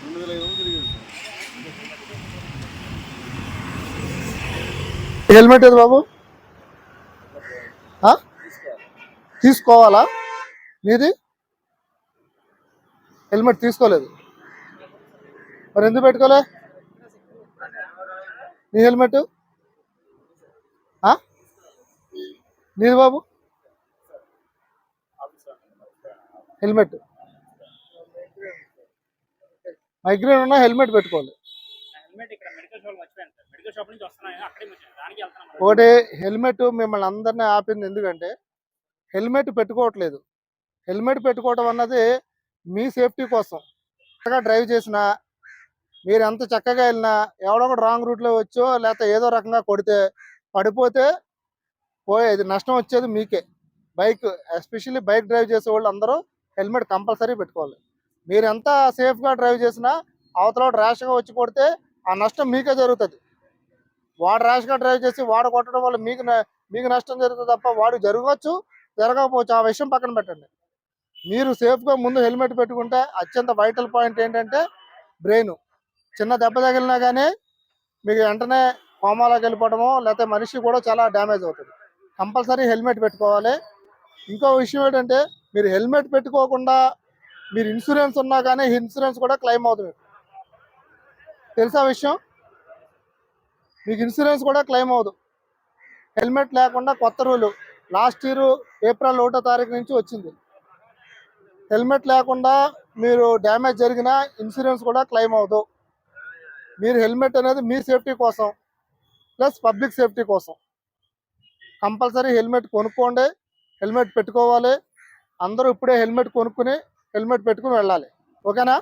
రెండు వేల ఐదు వందలు హెల్మెట్ ఏది బాబు ఆ? తీసుకోవాలా మీది హెల్మెట్ తీసుకోలేదు. మరి ఎందుకు పెట్టుకోలే? నీ హెల్మెట్? ఆ? నీది బాబు? హెల్మెట్. మైగ్రేన్ ఉన్నా హెల్మెట్ పెట్టుకోవాలి. ఒకటి హెల్మెట్ మిమ్మల్ని అందరినీ ఆపింది ఎందుకంటే హెల్మెట్ పెట్టుకోవట్లేదు. హెల్మెట్ పెట్టుకోవటం అన్నది మీ సేఫ్టీ కోసం. చక్కగా డ్రైవ్ చేసినా మీరు ఎంత చక్కగా వెళ్ళినా ఎవడో ఒకటి రాంగ్ రూట్లో వచ్చో లేకపోతే ఏదో రకంగా కొడితే పడిపోతే పోయేది నష్టం వచ్చేది మీకే. బైక్ ఎస్పెషల్లీ బైక్ డ్రైవ్ చేసే వాళ్ళు అందరూ హెల్మెట్ కంపల్సరీ పెట్టుకోవాలి. మీరు ఎంత సేఫ్గా డ్రైవ్ చేసినా అవతల ర్యాష్గా వచ్చి కొడితే ఆ నష్టం మీకే జరుగుతుంది. వాడు ర్యాష్గా డ్రైవ్ చేసి వాడు కొట్టడం వల్ల మీకు మీకు నష్టం జరుగుతుంది తప్ప వాడు జరగవచ్చు జరగకపోవచ్చు ఆ విషయం పక్కన పెట్టండి. మీరు సేఫ్గా ముందు హెల్మెట్ పెట్టుకుంటే అత్యంత వైటల్ పాయింట్ ఏంటంటే బ్రెయిన్. చిన్న దెబ్బ తగిలినా కానీ మీకు వెంటనే కోమాలోకి వెళ్ళిపోవడమో లేకపోతే మనిషి కూడా చాలా డ్యామేజ్ అవుతుంది. కంపల్సరీ హెల్మెట్ పెట్టుకోవాలి. ఇంకో విషయం ఏంటంటే మీరు హెల్మెట్ పెట్టుకోకుండా మీరు ఇన్సూరెన్స్ ఉన్నా కానీ ఇన్సూరెన్స్ కూడా క్లెయిమ్ అవుతుంది. తెలుసా విషయం? మీకు ఇన్సూరెన్స్ కూడా క్లెయిమ్ అవ్వదు. హెల్మెట్ లేకుండా కొత్త రూలు లాస్ట్ ఇయర్ ఏప్రిల్ ఒకటో తారీఖు నుంచి వచ్చింది. హెల్మెట్ లేకుండా మీరు డ్యామేజ్ జరిగిన ఇన్సూరెన్స్ కూడా క్లెయిమ్ అవ్వదు. మీరు హెల్మెట్ అనేది మీ సేఫ్టీ కోసం ప్లస్ పబ్లిక్ సేఫ్టీ కోసం. కంపల్సరీ హెల్మెట్ కొనుక్కోండి హెల్మెట్ పెట్టుకోవాలి. అందరూ ఇప్పుడే హెల్మెట్ కొనుక్కుని హెల్మెట్ పెట్టుకుని వెళ్ళాలి. ఓకేనా?